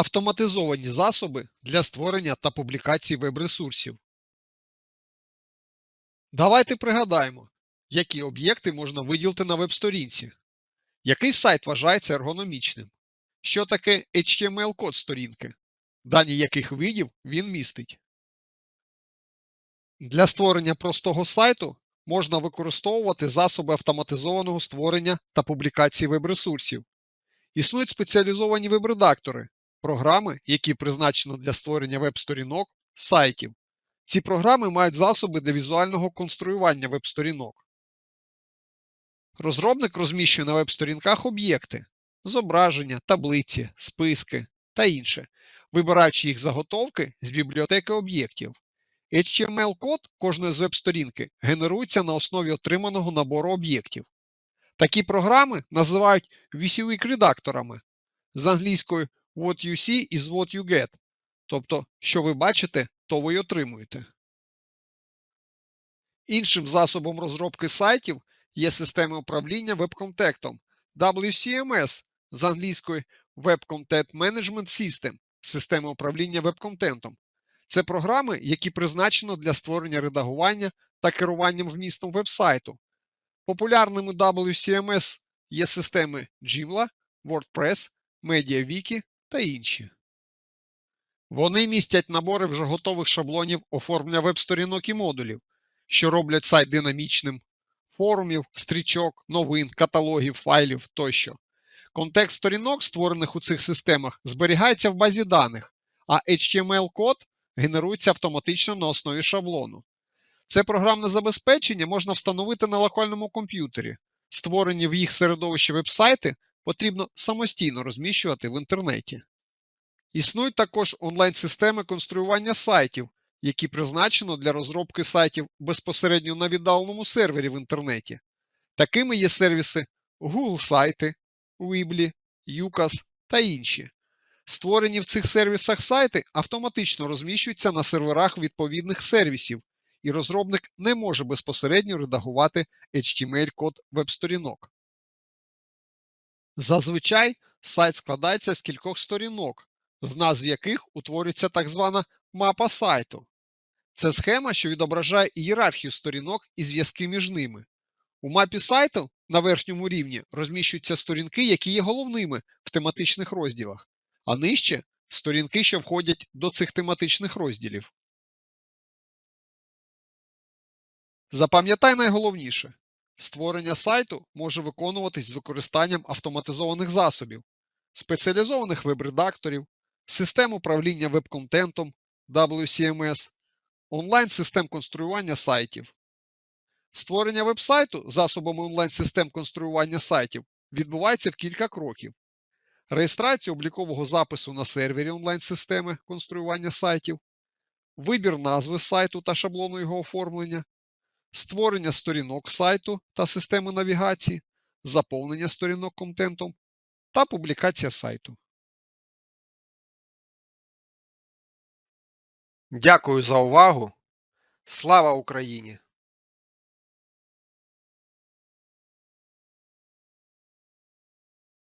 Автоматизовані засоби для створення та публікації веб-ресурсів. Давайте пригадаємо, які об'єкти можна виділити на веб-сторінці. Який сайт вважається ергономічним? Що таке HTML-код сторінки? Дані яких видів він містить? Для створення простого сайту можна використовувати засоби автоматизованого створення та публікації веб-ресурсів. Існують спеціалізовані веб-редактори, програми, які призначені для створення веб-сторінок, сайтів. Ці програми мають засоби для візуального конструювання веб-сторінок. Розробник розміщує на веб-сторінках об'єкти, зображення, таблиці, списки та інше, вибираючи їх заготовки з бібліотеки об'єктів. HTML-код кожної з веб-сторінки генерується на основі отриманого набору об'єктів. Такі програми називають WYSIWYG-редакторами з англійською What you see is what you get, тобто, що ви бачите, то ви й отримуєте. Іншим засобом розробки сайтів є системи управління веб-контентом WCMS з англійської Web Content Management System системи управління веб-контентом. Це програми, які призначено для створення редагування та керуванням вмістом веб-сайту. Популярними WCMS є системи Joomla, WordPress, MediaWiki та інші. Вони містять набори вже готових шаблонів оформлення веб-сторінок і модулів, що роблять сайт динамічним, форумів, стрічок, новин, каталогів, файлів тощо. Контекст сторінок, створених у цих системах, зберігається в базі даних, а HTML-код генерується автоматично на основі шаблону. Це програмне забезпечення можна встановити на локальному комп'ютері. Створені в їх середовищі веб-сайти потрібно самостійно розміщувати в інтернеті. Існують також онлайн-системи конструювання сайтів, які призначено для розробки сайтів безпосередньо на віддаленому сервері в інтернеті. Такими є сервіси Google сайти, Weebly, UCAS та інші. Створені в цих сервісах сайти автоматично розміщуються на серверах відповідних сервісів, і розробник не може безпосередньо редагувати HTML-код веб-сторінок. Зазвичай сайт складається з кількох сторінок, з назв яких утворюється так звана мапа сайту. Це схема, що відображає ієрархію сторінок і зв'язки між ними. У мапі сайту на верхньому рівні розміщуються сторінки, які є головними в тематичних розділах, а нижче сторінки, що входять до цих тематичних розділів. Запам'ятай найголовніше. Створення сайту може виконуватись з використанням автоматизованих засобів, спеціалізованих веб-редакторів, систем управління веб-контентом WCMS, онлайн-систем конструювання сайтів. Створення веб-сайту засобами онлайн-систем конструювання сайтів відбувається в кілька кроків. Реєстрація облікового запису на сервері онлайн-системи конструювання сайтів, вибір назви сайту та шаблону його оформлення, створення сторінок сайту та системи навігації, заповнення сторінок контентом та публікація сайту. Дякую за увагу. Слава Україні!